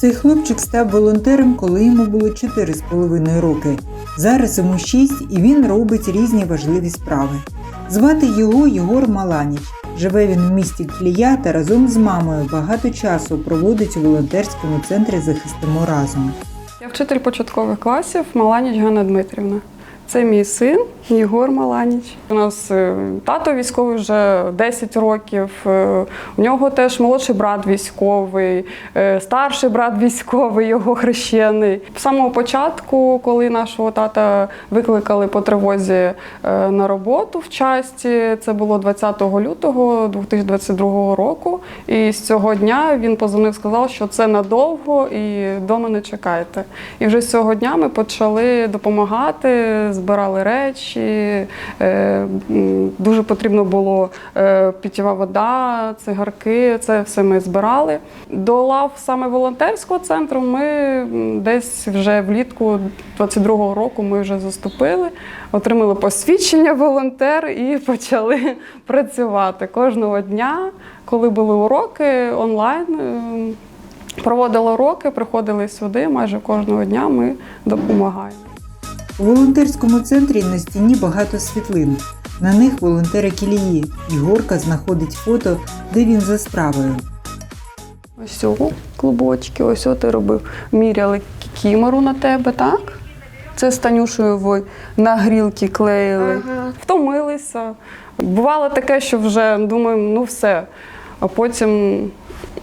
Цей хлопчик став волонтером, коли йому було 4,5 роки. Зараз йому 6 і він робить різні важливі справи. Звати його Єгор Маланіч. Живе він в місті Клія та разом з мамою багато часу проводить у волонтерському центрі Захистимо разом. Я вчитель початкових класів Маланіч Ганна Дмитрівна. Це мій син Єгор Маланіч. У нас е, тато військовий вже 10 років. е, У нього теж молодший брат військовий, е, старший брат військовий, його хрещений. З самого початку, коли нашого тата викликали по тривозі на роботу в часті, це було 20 лютого 2022 року. І з цього дня він позвонив, сказав, що це надовго і вдома не чекайте. І вже з цього дня ми почали допомагати, збирали речі. е, Дуже потрібно було е, питєва вода, цигарки. Це все ми збирали. До лав саме волонтерського центру ми десь вже влітку 22-го року ми вже заступили, отримали посвідчення волонтер і почали працювати кожного дня, коли були уроки онлайн. е, Проводили уроки, приходили сюди. Майже кожного дня ми допомагаємо. У волонтерському центрі на стіні багато світлин. На них волонтери кілії. Ігорка знаходить фото, де він за справою. Ось цього клубочки, ось о ти робив. Міряли кімеру на тебе, так? Це з Танюшею ви на грілки клеїли. Втомилися. Бувало таке, що вже думаємо, ну все. А потім,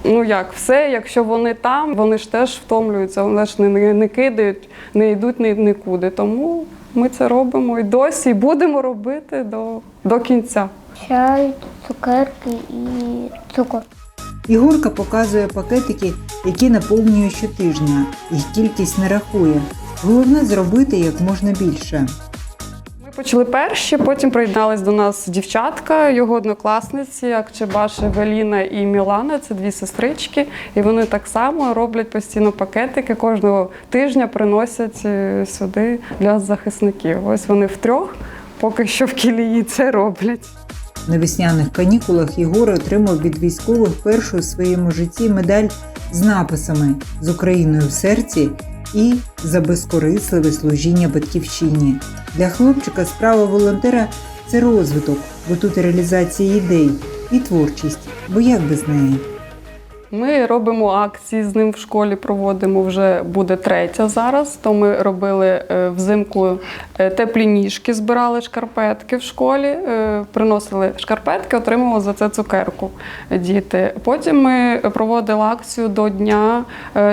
ну як, все, якщо вони там, вони ж теж втомлюються, вони ж не, не, не кидають, не йдуть ні, нікуди. Тому ми це робимо і досі, і будемо робити до, до кінця. Чай, цукерки і цукор. Ігорка показує пакетики, які наповнює щотижня. Їх кількість не рахує. Головне зробити як можна більше. Почали перші, потім приєднались до нас дівчатка, його однокласниці, Акчебаш, Евеліна і Мілана. Це дві сестрички. І вони так само роблять постійно пакетики. Кожного тижня приносять е, сюди для захисників. Ось вони втрьох, поки що в кілії це роблять. На весняних канікулах Єгор отримав від військових першу у своєму житті медаль з написами з Україною в серці і за безкорисливе служіння батьківщині. Для хлопчика справа волонтера це розвиток, бо тут реалізація ідей і творчість, бо як без неї. Ми робимо акції з ним в школі, проводимо вже буде третя зараз. То ми робили е, взимку е, теплі ніжки, збирали шкарпетки в школі, е, приносили шкарпетки, отримували за це цукерку діти. Потім ми проводили акцію до Дня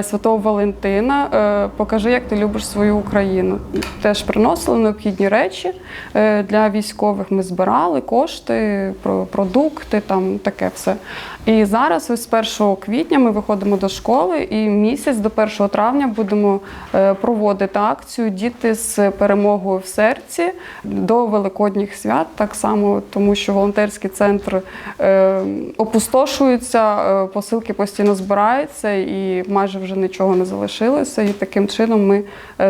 Святого Валентина. Покажи, як ти любиш свою Україну. Теж приносили необхідні речі для військових. Ми збирали кошти, продукти, там таке все. І зараз, ось з 1 квітня, ми виходимо до школи, і місяць до 1 травня будемо е, проводити акцію Діти з перемогою в серці до Великодніх свят. Так само, тому що волонтерський центр е, опустошується, е, посилки постійно збираються, і майже вже нічого не залишилося. І таким чином ми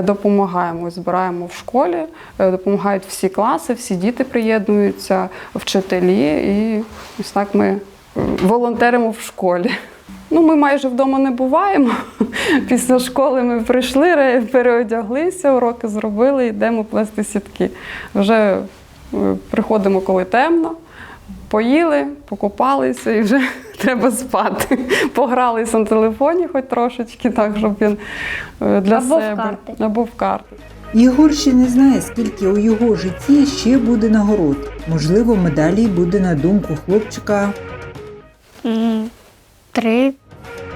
допомагаємо. Збираємо в школі, допомагають всі класи, всі діти приєднуються, вчителі, і ось так ми волонтеримо в школі. Ну, ми майже вдома не буваємо. Після школи ми прийшли, переодяглися, уроки зробили, йдемо плести сітки. Вже е, приходимо, коли темно, поїли, покупалися і вже треба спати. Погралися на телефоні, хоч трошечки, так, щоб він е, для Або в себе. карти. Або в карти. Єгор ще не знає, скільки у його житті ще буде нагород. Можливо, медалі буде на думку хлопчика. М, Три.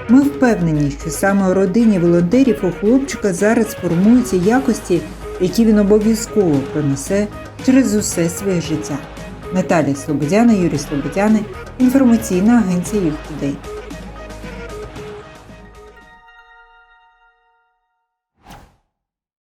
Ми впевнені, що саме у родині волонтерів у хлопчика зараз формуються якості, які він обов'язково пронесе через усе своє життя. Наталія Слободяна, Юрій Слободяни, інформаційна агенція «Юхтудей».